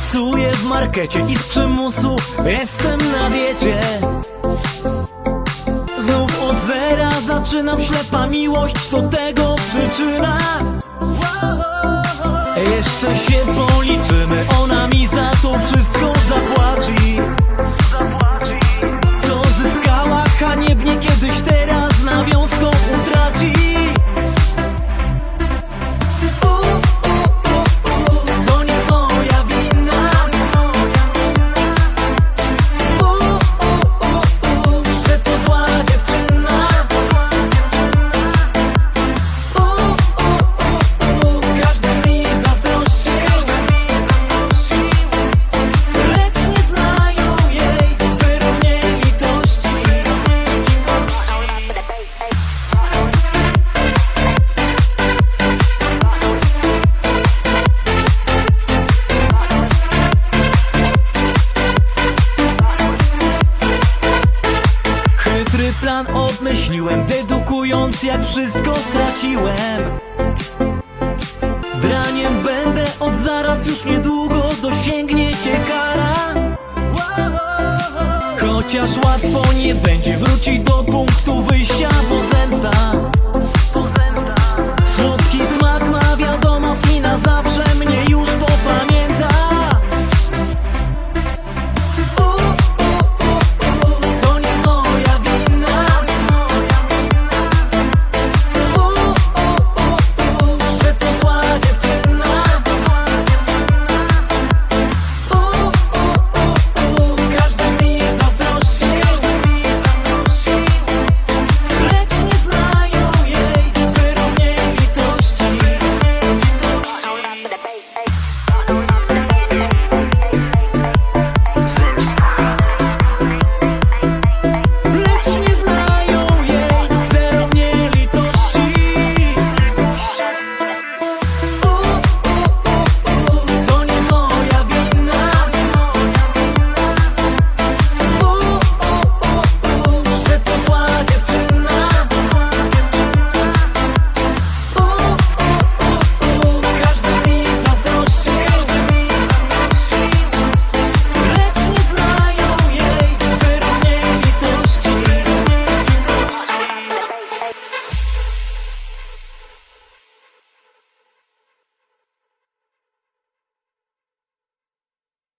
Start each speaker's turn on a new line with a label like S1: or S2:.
S1: w markecie i z przymusu jestem na diecie. Znów od zera zaczynam ślepa miłość, to tego przyczyna. Jeszcze się policzymy, plan obmyśliłem, dedukując jak wszystko straciłem. Draniem będę od zaraz, już niedługo dosięgniecie kara Chociaż łatwo nie będzie wrócić do